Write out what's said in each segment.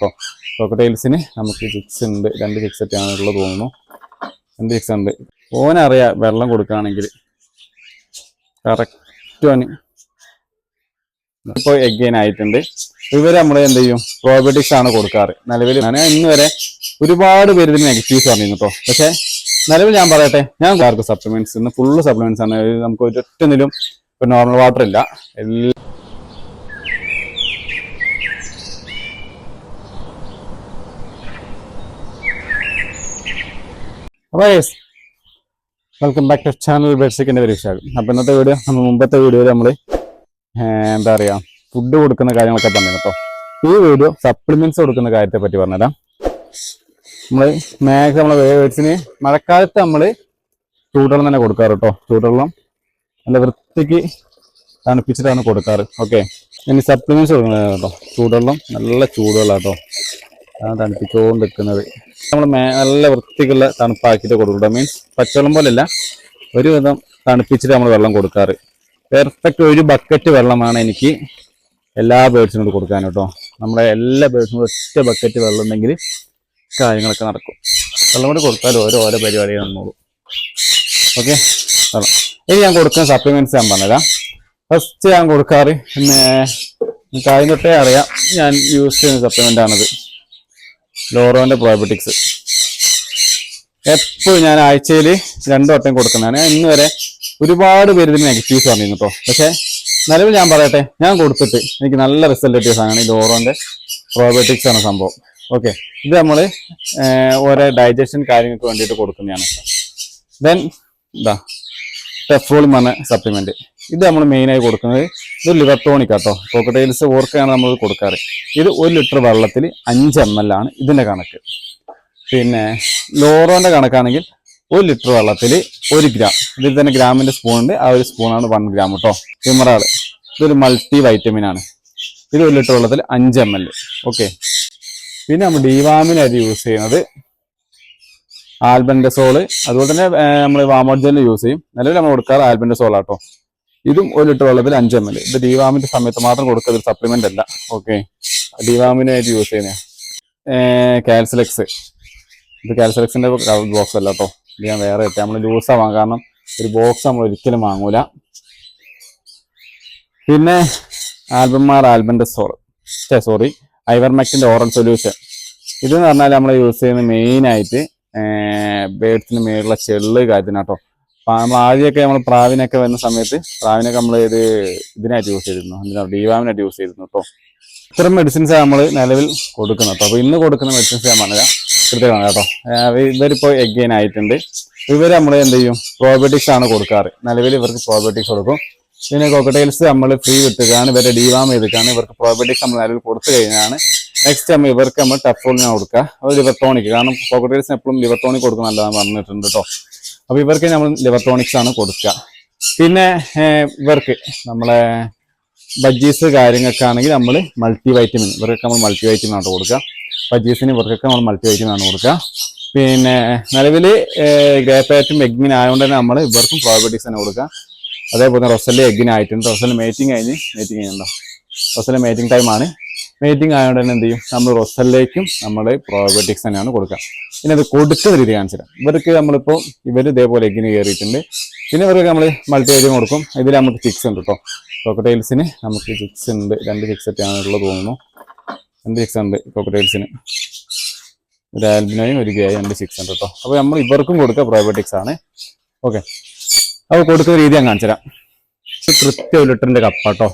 അപ്പോൾ ക്രോക്കറ്റൈൽസിന് നമുക്ക് ചിക്സ് ഉണ്ട്. രണ്ട് ചിക്സ് ഒക്കെയാണ് ഉള്ളത് തോന്നുന്നു. രണ്ട് ചിക്സ് ഉണ്ട്. ഓനറിയാം വെള്ളം കൊടുക്കുകയാണെങ്കിൽ കറക്റ്റ് ഓന്. ഇപ്പോൾ എഗെയിൻ ആയിട്ടുണ്ട്. ഇവർ നമ്മൾ എന്ത് ചെയ്യും? പ്രോബയോട്ടിക്സ് ആണ് കൊടുക്കാറ്. നിലവിൽ ഞാൻ ഇന്ന് വരെ ഒരുപാട് പേര് ഇതിന് നെഗറ്റീവ്സ് പറഞ്ഞിരുന്നു കേട്ടോ പക്ഷേ നിലവിൽ ഞാൻ പറയട്ടെ ഞാൻ ആർക്കും സപ്ലിമെന്റ്സ് ഇന്ന് ഫുള്ള് സപ്ലിമെന്റ്സ് ആണ്. നമുക്ക് നമുക്ക് നിലും ഇപ്പം നോർമൽ വാട്ടർ ഇല്ല. എല്ലാ അപ്പോൾ വെൽക്കം ബാക്ക് ടു ചാനൽ ബെഡ്സിക്കിന്റെ പരീക്ഷയാകും അപ്പോൾ ഇന്നത്തെ വീഡിയോ നമ്മൾ മുമ്പത്തെ വീഡിയോയിൽ നമ്മൾ എന്താ പറയുക ഫുഡ് കൊടുക്കുന്ന കാര്യങ്ങളൊക്കെ പറഞ്ഞു കേട്ടോ ഈ വീഡിയോ സപ്ലിമെന്റ്സ് കൊടുക്കുന്ന കാര്യത്തെ പറ്റി പറഞ്ഞുതരാം. നമ്മൾ മാക്സ് നമ്മളെ വേവേഴ്സിന് മഴക്കാലത്ത് നമ്മൾ ചൂടുവെള്ളം തന്നെ കൊടുക്കാറ് കേട്ടോ ചൂടുവെള്ളം നല്ല വൃത്തിക്ക് തണുപ്പിച്ചിട്ടാണ് കൊടുക്കാറ്. ഓക്കെ? ഇനി സപ്ലിമെന്റ്സ് കൊടുക്കുന്നത് കേട്ടോ ചൂടുവെള്ളം നല്ല ചൂടുവെള്ളം കേട്ടോ അതാണ് തണുപ്പിച്ചുകൊണ്ട് നിൽക്കുന്നത് നമ്മൾ നല്ല വൃത്തിക്കുള്ള തണുപ്പാക്കിയിട്ട് കൊടുക്കുക മീൻസ് പച്ചവെള്ളം പോലെയല്ല ഒരു വിധം തണുപ്പിച്ചിട്ട് നമ്മൾ വെള്ളം കൊടുക്കാറ്. പെർഫെക്റ്റ് ഒരു ബക്കറ്റ് വെള്ളമാണ് എനിക്ക് എല്ലാ ബേഡ്സിനും കൂടി കൊടുക്കാൻ കേട്ടോ. നമ്മുടെ എല്ലാ ബേഡ്സിനും ഒറ്റ ബക്കറ്റ് വെള്ളം ഉണ്ടെങ്കിൽ കാര്യങ്ങളൊക്കെ നടക്കും. വെള്ളം കൂടി കൊടുത്താൽ ഓരോ ഓരോ പരിപാടി നടന്നോളൂ. ഓക്കെ വെള്ളം. ഇനി ഞാൻ കൊടുക്കുന്ന സപ്ലിമെന്റ്സ് ഞാൻ പറഞ്ഞുതരാം. ഫസ്റ്റ് ഞാൻ കൊടുക്കാറ് പിന്നെ കാര്യം തൊട്ടേ അറിയാം. ഞാൻ യൂസ് ചെയ്യുന്ന സപ്ലിമെന്റ് ആണിത്. ലോറോന്റെ പ്രോബയോട്ടിക്സ് എപ്പോഴും ഞാൻ ആഴ്ചയിൽ രണ്ടു വട്ടം കൊടുക്കുന്നതാണ്. ഇന്ന് വരെ ഒരുപാട് പേര് ഇതിന് നെഗറ്റീവ്സ് പറഞ്ഞിരുന്നു കേട്ടോ പക്ഷെ നിലവിൽ ഞാൻ പറയട്ടെ ഞാൻ കൊടുത്തിട്ട് എനിക്ക് നല്ല റിസൾട്ട് കിട്ടിയ സാധനമാണ് ഈ ലോറോന്റെ പ്രോബയോട്ടിക്സ് ആണ് സംഭവം. ഓക്കെ ഇത് നമ്മൾ ഓരോ ഡൈജഷൻ കാര്യങ്ങൾക്ക് വേണ്ടിയിട്ട് കൊടുക്കുന്നതാണ്. ദെൻ ഇതാ ടെഫ്രോളിം പറഞ്ഞ സപ്ലിമെന്റ് ഇത് നമ്മൾ മെയിനായി കൊടുക്കുന്നത് ഇത് ലിവർ ടോണിക് കേട്ടോ കോക്കറ്റൈൽസ് ഓർക്കയാണ് നമ്മൾ കൊടുക്കാറ്. ഇത് ഒരു ലിറ്റർ വെള്ളത്തിൽ അഞ്ച് എം എൽ ആണ് ഇതിന്റെ കണക്ക്. പിന്നെ ലോറോന്റെ കണക്കാണെങ്കിൽ ഒരു ലിറ്റർ വെള്ളത്തിൽ ഒരു ഗ്രാം. ഇതിൽ തന്നെ ഗ്രാമിന്റെ സ്പൂൺ ഉണ്ട്. ആ ഒരു സ്പൂണാണ് വൺ ഗ്രാം കേട്ടോ ഹിമറാൾ ഇതൊരു മൾട്ടി വൈറ്റമിൻ ആണ്. ഇത് ഒരു ലിറ്റർ വെള്ളത്തിൽ അഞ്ച് എം എൽ ഓക്കെ പിന്നെ നമ്മൾ ഡിവാമിനായിട്ട് യൂസ് ചെയ്യുന്നത് ആൽബൻഡസോൾ അതുപോലെ തന്നെ നമ്മൾ വാമോജലിൽ യൂസ് ചെയ്യും. നിലവിൽ നമ്മൾ കൊടുക്കാറ് ആൽബൻഡസോൾ ആട്ടോ. ഇതും ഒരു ലിറ്റർ വെള്ളത്തിൽ അഞ്ച് എം എൽ ഇത് ഡിവാമിന്റെ സമയത്ത് മാത്രം കൊടുക്കുന്ന സപ്ലിമെന്റ് അല്ല. ഓക്കെ ഡിവാമിനായിട്ട് യൂസ് ചെയ്യുന്ന? കാൽസലെക്സ് ഇത് കാൽസലെക്സിന്റെ ബോക്സ് അല്ല കേട്ടോ ഇത് ഞാൻ വേറെ എത്താം നമ്മൾ ലൂസാ വാങ്ങാം കാരണം ഒരു ബോക്സ് നമ്മൾ ഒരിക്കലും വാങ്ങൂല. പിന്നെ ആൽബമാർ ആൽബന്റെ സോൾ സോറി ഐവർമെക്റ്റിന്റെ ഓറൽ സൊല്യൂഷൻ ഇതെന്ന് പറഞ്ഞാൽ നമ്മൾ യൂസ് ചെയ്യുന്ന മെയിനായിട്ട് ബേഡ്സിന് മേലുള്ള ചെള്ള് കാര്യത്തിനാട്ടോ നമ്മൾ ആദ്യമൊക്കെ നമ്മൾ പ്രാവിനൊക്കെ വരുന്ന സമയത്ത് പ്രാവിനൊക്കെ നമ്മൾ ഇത് ഇതിനായിട്ട് യൂസ് ചെയ്തിരുന്നു. എന്തിനാ ഡിവാമിനായിട്ട് യൂസ് ചെയ്തിരുന്നു. കേട്ടോ ഇത്തരം മെഡിസിൻസ് നമ്മൾ നിലവിൽ കൊടുക്കുന്നത്. കേട്ടോ അപ്പൊ ഇന്ന് കൊടുക്കുന്ന മെഡിസിൻസ് ഞാൻ പറഞ്ഞാൽ കൃത്യമാണ് കേട്ടോ. ഇവരിപ്പോ എഗ്ഗെയിൻ ആയിട്ടുണ്ട്. ഇവർ നമ്മൾ എന്ത് ചെയ്യും? പ്രോബയോട്ടിക്സ് ആണ് കൊടുക്കാറ്. നിലവിൽ ഇവർക്ക് പ്രോബയോട്ടിക്സ് കൊടുക്കും. പിന്നെ കോക്കറ്റൈൽസ് നമ്മൾ ഫ്രീ വിട്ടുകയാണ് ഇവരെ ഡീവാം ചെയ്തിട്ടാണ് ഇവർക്ക് പ്രോബയോട്ടിക്സ് നമ്മൾ നിലവിൽ കൊടുത്തു കഴിഞ്ഞാണ് നെക്സ്റ്റ് നമ്മൾ ഇവർക്ക് നമ്മൾ ടെഫ്രോളിനാണ് കൊടുക്കുക. അത് ലിവർ ടോണിക് കാരണം കോക്കറ്റൈൽസിന് എപ്പോഴും ലിവർ ടോണിക് കൊടുക്കുന്ന നല്ലതാണ് പറഞ്ഞിട്ടുണ്ട് കേട്ടോ. അപ്പൊ ഇവർക്ക് നമ്മൾ ലിവർട്രോണിക്സ് ആണ് കൊടുക്കുക പിന്നെ ഇവർക്ക് നമ്മളെ ബജ്ജീസ് കാര്യങ്ങളൊക്കെ ആണെങ്കിൽ നമ്മൾ മൾട്ടി വൈറ്റമിൻ ഇവർക്കൊക്കെ നമ്മൾ മൾട്ടി വൈറ്റമിൻ ആണ് കൊടുക്കുക ബജ്ജീസിന് ഇവർക്കൊക്കെ നമ്മൾ മൾട്ടി വൈറ്റമിൻ ആണ് കൊടുക്കുക പിന്നെ നിലവിൽ ഗ്രേപ്പാറ്റും എഗ്ഗിൻ ആയതുകൊണ്ട് തന്നെ നമ്മൾ ഇവർക്കും പ്രോബയോട്ടിക്സ് തന്നെ കൊടുക്കുക അതേപോലെ റൊസൽ എഗ്ഗിന് ആയിട്ടുണ്ട്. റൊസലിന്റെ മേറ്റിംഗ് കഴിഞ്ഞ് മേറ്റിംഗ് കഴിഞ്ഞുണ്ടോ റൊസലിന്റെ മേറ്റിംഗ് ടൈമാണ് മേറ്റിംഗ് ആയതുകൊണ്ട് തന്നെ എന്ത് ചെയ്യും? നമ്മൾ റൊസലിലേക്കും നമ്മൾ പ്രോബയോട്ടിക്സ് തന്നെയാണ് കൊടുക്കുക പിന്നെ അത് കൊടുക്കുന്ന രീതി കാണിച്ചില്ല ഇവർക്ക് നമ്മളിപ്പോൾ ഇവർ ഇതേപോലെ എഗ്ഗിന് കയറിയിട്ടുണ്ട് പിന്നെ ഇവർക്ക് നമ്മൾ മൾട്ടി വൈറ്റമിൻ കൊടുക്കും. ഇതിൽ നമുക്ക് ചിക്സ് ഉണ്ട് കേട്ടോ ക്രോക്കറ്റൈൽസിന് നമുക്ക് ചിക്സ് ഉണ്ട്. രണ്ട് ചിക്സ് ഉള്ളത് തോന്നുന്നു. രണ്ട് ചിക്സ് ഉണ്ട് ക്രോക്കറ്റൈൽസിന് ഒരു ആൽബിനോയും ഒരു ഗേയും രണ്ട് ചിക്സ് ഉണ്ട് കേട്ടോ അപ്പോൾ നമ്മൾ ഇവർക്കും കൊടുക്കുക പ്രോബയോട്ടിക്സ് ആണ്. ഓക്കെ അപ്പോൾ കൊടുക്കുന്ന രീതി ഞാൻ കാണിച്ചു തരാം. കൃത്യം ഒരു ലിറ്ററിന്റെ കപ്പാട്ടോ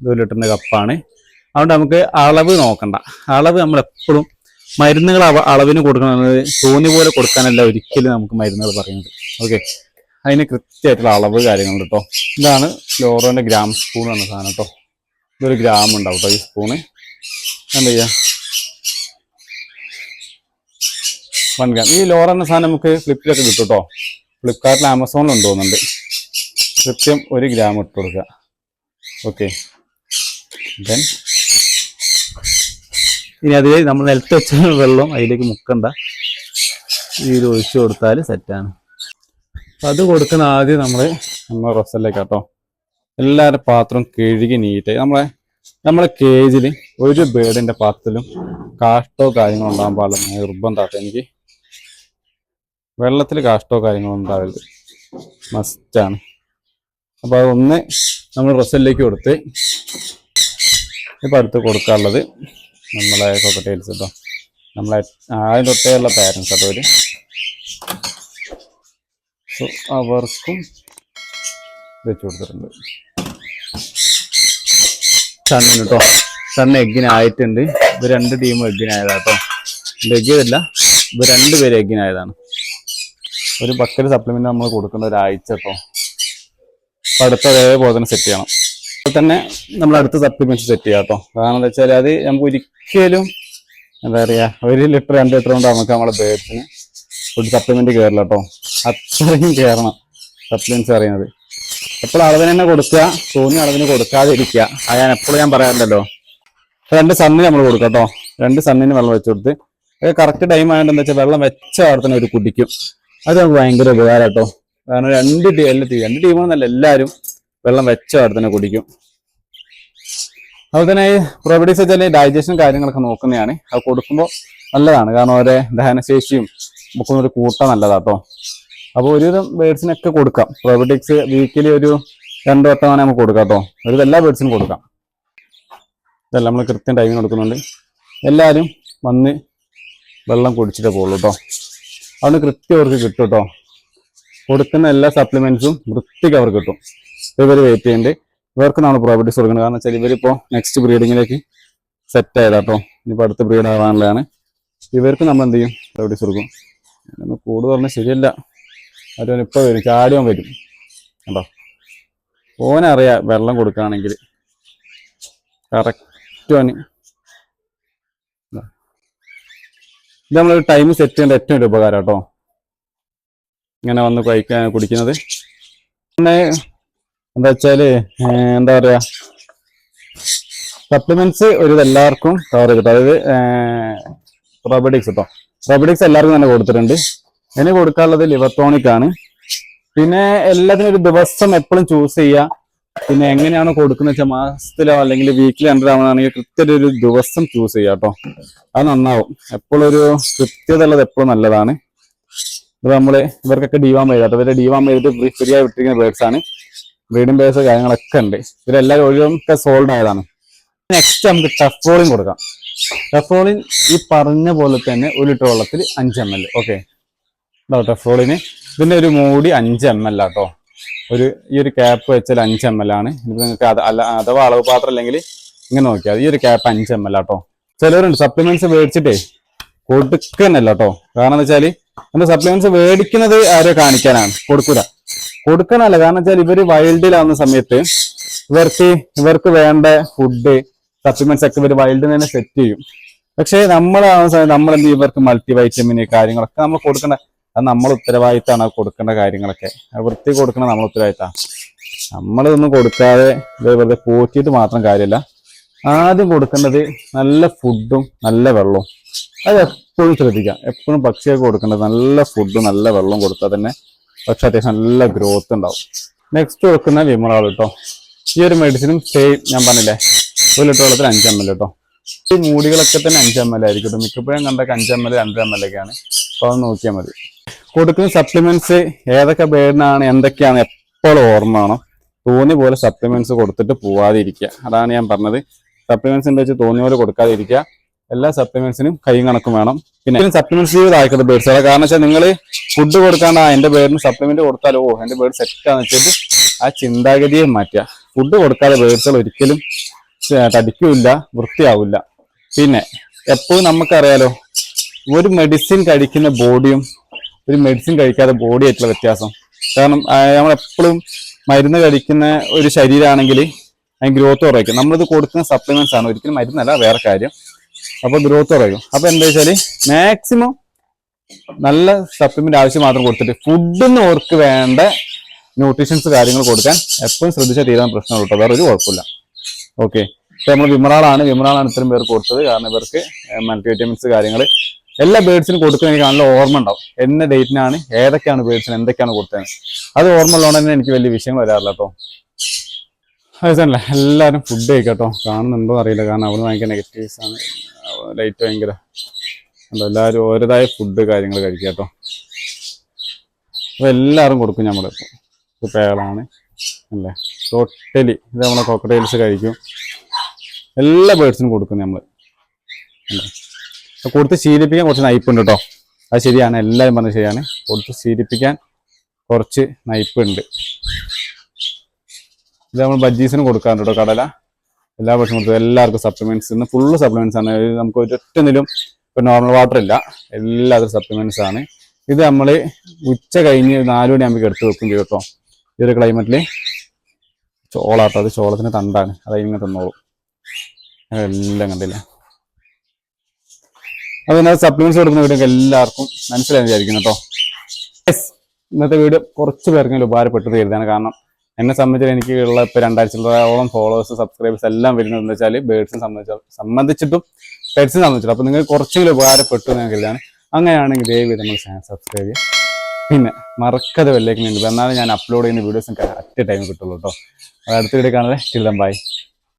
ഇത് ഒരു ലിറ്ററിന്റെ കപ്പാണ് അതുകൊണ്ട് നമുക്ക് അളവ് നോക്കണ്ട. അളവ് നമ്മൾ എപ്പോഴും മരുന്നുകൾ അളവിന് കൊടുക്കണമെന്നത് തോന്നി പോലെ കൊടുക്കാനല്ല ഒരിക്കലും നമുക്ക് മരുന്നുകൾ പറയുന്നത്. ഓക്കെ അതിന് കൃത്യമായിട്ടുള്ള അളവ് കാര്യങ്ങൾ കേട്ടോ ഇതാണ് ലോറോന്റെ ഗ്രാം സ്പൂൺ എന്ന സാധനം കേട്ടോ ഇതൊരു ഗ്രാം ഉണ്ടാവും കേട്ടോ ഈ സ്പൂണ് എന്താ ചെയ്യുക വൺ ഗ്രാം. ഈ ലോറ എന്ന സാധനം നമുക്ക് ഫ്ലിപ്പിലൊക്കെ കിട്ടും കേട്ടോ ഫ്ലിപ്കാർട്ടിൽ ആമസോണിൽ തോന്നുന്നുണ്ട്. കൃത്യം ഒരു ഗ്രാം ഇട്ട് കൊടുക്കുക. ഓക്കെ ദെൻ ഇനി അതിൽ നമ്മൾ നിലത്ത് വെച്ച വെള്ളം അതിലേക്ക് മുക്കണ്ട. ഇതിൽ ഒഴിച്ചു കൊടുത്താൽ സെറ്റാണ്. അപ്പം അത് കൊടുക്കുന്ന ആദ്യം നമ്മൾ നമ്മൾ റസലിലേക്ക് കേട്ടോ എല്ലാവരുടെ പാത്രം കഴുകി നീറ്റായി നമ്മളെ നമ്മളെ കേജിൽ ഒരു ബേഡിന്റെ പാത്രത്തിലും കാഷ്ടോ കാര്യങ്ങളോ ഉണ്ടാകാൻ പാടില്ല നിർബന്ധമാട്ടോ എനിക്ക് വെള്ളത്തിൽ കാഷ്ടോ കാര്യങ്ങളോ ഉണ്ടാവരുത്. മസ്റ്റാണ് അപ്പോൾ അതൊന്ന് നമ്മൾ റസലിലേക്ക് കൊടുത്ത് ഇപ്പം അടുത്ത് കൊടുക്കാനുള്ളത് നമ്മളെ കോക്കറ്റെയിൽസ് കേട്ടോ നമ്മളെ ആദ്യം തൊട്ടേയുള്ള പാരൻസ് കേട്ടോ ഒരു സോ അവർക്കും വെച്ച് കൊടുത്തിട്ടുണ്ട്. സണ്ണിന് കേട്ടോ സണ്ണ് എഗ്ഗിനായിട്ടുണ്ട് ഇത് രണ്ട് ടീമും എഗ്ഗിനായതാ കേട്ടോ ഇത് എഗ്ഗിയതല്ല ഇത് രണ്ടുപേരും എഗ്ഗിനായതാണ് ഒരു ബക്കറ്റ് സപ്ലിമെന്റ് നമ്മൾ കൊടുക്കുന്ന ഒരാഴ്ച കേട്ടോ അപ്പൊ അടുത്ത അതേപോലെ തന്നെ സെറ്റ് ചെയ്യണം. തന്നെ നമ്മൾ അടുത്ത സപ്ലിമെന്റ് സെറ്റ് ചെയ്യാം കേട്ടോ കാരണം എന്താ വെച്ചാൽ അത് നമുക്ക് ഒരിക്കലും എന്താ പറയാ ഒരു ലിറ്റർ രണ്ട് ലിറ്റർ കൊണ്ട് നമുക്ക് നമ്മളെ ബേഡ്സിന് ഒരു സപ്ലിമെന്റ് കയറില്ല കേട്ടോ അത്രയും കയറണം സപ്ലിമെന്റ്സ് അറിയുന്നത് എപ്പോഴും അളവിന് തന്നെ കൊടുക്കുക തോന്നിയ അളവിന് കൊടുക്കാതിരിക്കുക. അത് ഞാൻ എപ്പോഴും ഞാൻ പറയാറുണ്ടല്ലോ. രണ്ട് സണ്ണിന് നമ്മൾ കൊടുക്കാം കേട്ടോ രണ്ട് സണ്ണിന് വെള്ളം വെച്ച് കൊടുത്ത്. കറക്റ്റ് ടൈം ആയതുകൊണ്ട് എന്താ വെച്ചാൽ വെള്ളം വെച്ച അവിടെ തന്നെ ഒരു കുടിക്കും. അത് നമുക്ക് ഭയങ്കര ഉപകാരം കേട്ടോ കാരണം രണ്ട് ടീം എല്ലാ ടീം രണ്ട് ടീമാണെന്നല്ല എല്ലാവരും വെള്ളം വെച്ച അവിടെ തന്നെ കുടിക്കും. അതുപോലെ തന്നെ ഈ പ്രോബിഡീസ് വെച്ചാൽ ഡൈജഷൻ കാര്യങ്ങളൊക്കെ നോക്കുന്നതാണ്. അത് കൊടുക്കുമ്പോൾ നല്ലതാണ്. കാരണം ഓരോ ദഹനശേഷിയും ഒക്കെ ഒരു കൂട്ടം നല്ലതാട്ടോ. അപ്പോൾ ഒരുവിധം ബേഡ്സിനൊക്കെ കൊടുക്കാം. പ്രോബിഡിക്സ് വീക്കിലി ഒരു രണ്ട് വട്ടമാണ് നമുക്ക് കൊടുക്കാം കേട്ടോ. ഒരു എല്ലാ ബേഡ്സിനും കൊടുക്കാം. ഇതെല്ലാം നമ്മൾ കൃത്യം ടൈമിന് കൊടുക്കുന്നുണ്ട്. എല്ലാവരും വന്ന് വെള്ളം കുടിച്ചിട്ടേ പോകുള്ളൂ കേട്ടോ. അതുകൊണ്ട് കൃത്യം അവർക്ക് കിട്ടും കേട്ടോ. കൊടുക്കുന്ന എല്ലാ സപ്ലിമെൻസും വൃത്തിക്ക് അവർക്ക് കിട്ടും. ഇവർ വെയിറ്റ് ചെയ്യുന്നുണ്ട് ഇവർക്ക് നമ്മൾ പ്രോപ്പർട്ടീസ് കൊടുക്കുന്നത്. കാരണം വെച്ചാൽ ഇവരിപ്പോൾ നെക്സ്റ്റ് ബ്രീഡിങ്ങിലേക്ക് സെറ്റ് ആയതാ കേട്ടോ ഇനിയിപ്പോൾ അടുത്ത ബ്രീഡ് ആവാനുള്ളതാണ്. ഇവർക്ക് നമ്മൾ എന്ത് ചെയ്യും? പ്രോപ്പർട്ടീസ് കൊടുക്കും. ഒന്ന് കൂട് പറഞ്ഞാൽ ശരിയല്ല. അവൻ ഇപ്പോൾ വരും. ചാടിയോൻ വരും. കേട്ടോ ഓനറിയാം വെള്ളം കൊടുക്കുകയാണെങ്കിൽ കറക്റ്റ് ഓന് ഇത് നമ്മളൊരു ടൈം സെറ്റ് ചെയ്യേണ്ട ഏറ്റവും ഒരു ഉപകാരം കേട്ടോ ഇങ്ങനെ വന്ന് കഴിക്കാൻ കുടിക്കുന്നത്. പിന്നെ എന്താ വെച്ചാൽ എന്താ പറയാ സപ്ലിമെന്റ്സ് ഒരു എല്ലാവർക്കും കവർ ചെയ്തിട്ട് അതായത് റോബോട്ടിക്സ് കേട്ടോ റോബോട്ടിക്സ് എല്ലാവർക്കും തന്നെ കൊടുത്തിട്ടുണ്ട്. ഇതിന് കൊടുക്കാനുള്ളത് ലിവർട്രോണിക് ആണ്. പിന്നെ എല്ലാത്തിനും ഒരു ദിവസം എപ്പോഴും ചൂസ് ചെയ്യുക പിന്നെ എങ്ങനെയാണ് കൊടുക്കുന്നത് വെച്ചാൽ മാസത്തിലോ അല്ലെങ്കിൽ വീക്കിലി രണ്ടാമതാണെങ്കിൽ കൃത്യത ഒരു ദിവസം ചൂസ് ചെയ്യുക കേട്ടോ അത് നന്നാവും. എപ്പോഴും ഒരു കൃത്യത ഉള്ളത് എപ്പോഴും നല്ലതാണ്. ഇത് നമ്മൾ ഇവർക്കൊക്കെ ഡീവാം എഴുതാം ഇവരെ ഡീവാം എഴുതി ഫ്രീ ആയി വിട്ടിരിക്കുന്ന ബേർഡ്സ് ആണ്. ബ്രീഡിംഗ് പേഴ്സ് കാര്യങ്ങളൊക്കെ ഉണ്ട്. ഇവരെല്ലാവരും ഒഴിവൊക്കെ സോൾഡ് ആയതാണ്. നെക്സ്റ്റ് നമുക്ക് ടഫോളിൻ കൊടുക്കാം. ടഫോളിൻ ഈ പറഞ്ഞ പോലെ തന്നെ ഒരു ലിറ്റർ വെള്ളത്തിൽ അഞ്ച് എം എൽ ഓക്കെ ടഫോളിന് ഇതിന്റെ ഒരു മൂടി അഞ്ച് എം എൽ ആട്ടോ. ഒരു ഈ ഒരു ക്യാപ്പ് വെച്ചാൽ അഞ്ച് എം എൽ ആണ്. ഇനിയിപ്പോൾ നിങ്ങൾക്ക് അത് അല്ല അഥവാ അളവ് പാത്രം അല്ലെങ്കിൽ ഇങ്ങനെ നോക്കിയാൽ ഈ ഒരു ക്യാപ്പ് അഞ്ച് എം എൽ ആട്ടോ. ചിലവരുണ്ട് സപ്ലിമെന്റ്സ് മേടിച്ചിട്ടേ കൊടുക്കുന്നല്ല കേട്ടോ കാരണം എന്താ വെച്ചാൽ എന്റെ സപ്ലിമെന്റ്സ് മേടിക്കുന്നത് ആരോ കാണിക്കാനാണ്. കൊടുക്കൂല. കൊടുക്കാനല്ല കാരണം വെച്ചാൽ ഇവർ വൈൽഡിലാവുന്ന സമയത്ത് ഇവർക്ക് ഇവർക്ക് വേണ്ട ഫുഡ് സപ്ലിമെന്റ്സ് ഒക്കെ ഇവർ വൈൽഡിൽ തന്നെ സെറ്റ് ചെയ്യും. പക്ഷേ നമ്മളാവുന്ന സമയത്ത് നമ്മൾ എന്ത് ഇവർക്ക് മൾട്ടി വൈറ്റമിന് കാര്യങ്ങളൊക്കെ നമ്മൾ കൊടുക്കേണ്ട അത് നമ്മൾ ഉത്തരവാദിത്തമാണ് കൊടുക്കേണ്ട കാര്യങ്ങളൊക്കെ. വൃത്തി കൊടുക്കണം നമ്മൾ ഉത്തരവാദിത്തമാണ് നമ്മളിതൊന്നും കൊടുക്കാതെ ഇതേപോലെ പോറ്റിയിട്ട് മാത്രം കാര്യമില്ല ആദ്യം കൊടുക്കേണ്ടത് നല്ല ഫുഡും നല്ല വെള്ളവും. അത് എപ്പോഴും ശ്രദ്ധിക്കാം എപ്പോഴും പക്ഷിയൊക്കെ കൊടുക്കേണ്ടത് നല്ല ഫുഡും നല്ല വെള്ളവും കൊടുത്താൽ തന്നെ പക്ഷെ അത്യാവശ്യം നല്ല ഗ്രോത്ത് ഉണ്ടാവും. നെക്സ്റ്റ് കൊടുക്കുന്ന വിമറാൾ കേട്ടോ ഈ ഒരു മെഡിസിനും സെയിം ഞാൻ പറഞ്ഞില്ലേ? ഒരു ലിറ്റർ വെള്ളത്തിൽ അഞ്ച് എം എൽ കേട്ടോ ഈ മൂടികളൊക്കെ തന്നെ അഞ്ച് എം എൽ ആയിരിക്കും കേട്ടോ മിക്കപ്പോഴും കണ്ടൊക്കെ അഞ്ച് എം എൽ രണ്ടര എം എൽ ഒക്കെയാണ്. അപ്പോൾ അത് നോക്കിയാൽ മതി. കൊടുക്കുന്ന സപ്ലിമെന്റ്സ് ഏതൊക്കെ ബേഡിനാണ് എന്തൊക്കെയാണ് എപ്പോഴും ഓർമ്മ വേണം. തോന്നിയ പോലെ സപ്ലിമെന്റ്സ് കൊടുത്തിട്ട് പോവാതിരിക്കുക. അതാണ് ഞാൻ പറഞ്ഞത്. സപ്ലിമെന്റ്സ് എന്താ വെച്ചാൽ തോന്നിയ പോലെ കൊടുക്കാതിരിക്കുക. എല്ലാ സപ്ലിമെന്റ്സിനും കൈയും കണക്കും വേണം. പിന്നെ സപ്ലിമെന്റ്സ് യൂസ് ആക്കരുത് കാരണം വെച്ചാൽ നിങ്ങൾ ഫുഡ് കൊടുക്കാണ്ട് എന്റെ ബേഡിന് സപ്ലിമെന്റ് കൊടുത്താൽ ഓ എന്റെ ബേഡ് സെറ്റാന്ന് വെച്ചിട്ട് ആ ചിന്താഗതിയെ മാറ്റുക ഫുഡ് കൊടുക്കാതെ ബേഡ്സുകൾ ഒരിക്കലും തടിക്കില്ല തടിക്കൂല വൃത്തിയാവില്ല. പിന്നെ എപ്പോഴും നമുക്കറിയാലോ ഒരു മെഡിസിൻ കഴിക്കുന്ന ബോഡിയും ഒരു മെഡിസിൻ കഴിക്കാതെ ബോഡി ആയിട്ടുള്ള വ്യത്യാസം. കാരണം നമ്മളെപ്പോഴും മരുന്ന് കഴിക്കുന്ന ഒരു ശരീരമാണെങ്കിൽ അതിന് ഗ്രോത്ത് കുറയ്ക്കും നമ്മളിത് കൊടുക്കുന്ന സപ്ലിമെന്റ്സ് ആണ്. ഒരിക്കലും മരുന്നല്ല വേറെ കാര്യം. അപ്പൊ ഗ്രോത്ത് കുറയും. അപ്പൊ എന്താ വെച്ചാൽ മാക്സിമം നല്ല സപ്ലിമെന്റ് ആവശ്യം മാത്രം കൊടുത്തിട്ട് ഫുഡിന് ഓർക്ക് വേണ്ട ന്യൂട്രീഷൻസ് കാര്യങ്ങൾ കൊടുക്കാൻ എപ്പോഴും ശ്രദ്ധിച്ചാൽ തീരാൻ പ്രശ്നം കേട്ടോ വേറെ ഒരു കുഴപ്പമില്ല. ഓക്കെ ഇപ്പൊ നമ്മൾ വിമറാളാണ്. വിമറാളാണ് ഇത്രയും പേർ കൊടുത്തത്. കാരണം ഇവർക്ക് മൾട്ടി വിറ്റമിൻസ് കാര്യങ്ങൾ എല്ലാ ബേഡ്സിനും കൊടുക്കുന്ന എനിക്ക് നല്ല ഓർമ്മ ഉണ്ടാവും. എന്ന ഡേറ്റിനാണ് ഏതൊക്കെയാണ് ബേഡ്സിന് എന്തൊക്കെയാണ് കൊടുത്തത് അത് ഓർമ്മ ഉള്ളതുകൊണ്ട് തന്നെ എനിക്ക് വലിയ വിഷയങ്ങൾ വരാറില്ല കേട്ടോ അതല്ല എല്ലാവരും ഫുഡ് കഴിക്കട്ടോ. കാണുന്നുണ്ടോ അറിയില്ല. കാരണം അവിടെ ഭയങ്കര നെഗറ്റീവ്സ് ആണ്. ലൈറ്റ് ഭയങ്കര. ഉണ്ടോ എല്ലാവരും ഓരോതായ ഫുഡ് കാര്യങ്ങൾ കഴിക്കുക കേട്ടോ. അപ്പൊ എല്ലാവരും കൊടുക്കും നമ്മളിപ്പോൾ ഇത് പേളാണ്. അല്ലേ? ടോട്ടലി ഇത് നമ്മളെ കോക്കറ്റൈൽസ് കഴിക്കും. എല്ലാ ബേർഡ്സിനും കൊടുക്കും നമ്മൾ കൊടുത്ത് ശീലിപ്പിക്കാൻ കുറച്ച് നയിപ്പുണ്ട് കേട്ടോ. അത് ശരിയാണ്. എല്ലാവരും പറഞ്ഞത് ശരിയാണ്. കൊടുത്ത് ശീലിപ്പിക്കാൻ കുറച്ച് നയിപ്പുണ്ട് ഇത് നമ്മൾ ബജ്ജീസിന് കൊടുക്കാറുണ്ട് കേട്ടോ കടല. എല്ലാ വർഷവും കൊടുത്തു എല്ലാവർക്കും സപ്ലിമെന്റ്സ് ഇന്ന് ഫുള്ള് സപ്ലിമെന്റ്സ് ആണ്. നമുക്ക് നമുക്ക് നിലും ഇപ്പൊ നോർമൽ വാട്ടർ ഇല്ല. എല്ലാതും സപ്ലിമെന്റ്സ് ആണ്. ഇത് നമ്മൾ ഉച്ച കഴിഞ്ഞ് നാല് മണിയാകുമ്പോൾ എടുത്ത് വെക്കും കേട്ടോ. ഈ ഒരു ക്ലൈമറ്റിൽ ചോളാട്ടോ അത് ചോളത്തിന് തണ്ടാണ്. അത് ഇങ്ങനെ തന്നോളും. എല്ലാം കണ്ടില്ല? അതുകൊണ്ട് സപ്ലിമെന്റ്സ് കൊടുക്കുന്ന വീഡിയോ എല്ലാവർക്കും മനസ്സിലായി വിചാരിക്കുന്നു കേട്ടോ. ഇന്നത്തെ വീഡിയോ കുറച്ച് പേർക്കെങ്കിലും ഉപകാരപ്പെട്ടു തീരുന്നതാണ് കാരണം എന്നെ സംബന്ധിച്ച് എനിക്ക് ഉള്ള ഇപ്പൊ രണ്ടാഴ്ചയോളം ഫോളോവേഴ്സ് സബ്സ്ക്രൈബേഴ്സ് എല്ലാം വരുന്നത് എന്താ വെച്ചാൽ ബേഡ്സിനെ സംബന്ധിച്ച സംബന്ധിച്ചിട്ടും പെറ്റ്സിനെ സംബന്ധിച്ചിട്ടും. അപ്പൊ നിങ്ങൾക്ക് കുറച്ചെങ്കിലും ഉപകാരപ്പെട്ടു എന്ന് കരുതാണ് അങ്ങനെയാണെങ്കിൽ ദയവ് നമ്മൾ ചാനൽ സബ്സ്ക്രൈബ് ചെയ്യുക. പിന്നെ മറക്കാതെ വെല്ലേക്ക് വേണ്ടി എന്നാലും ഞാൻ അപ്ലോഡ് ചെയ്യുന്ന വീഡിയോസ് അറ്റ് ടൈം കിട്ടുള്ളൂ കേട്ടോ അടുത്ത വീഡിയോ കാണാതെ ചില്ലം ബൈ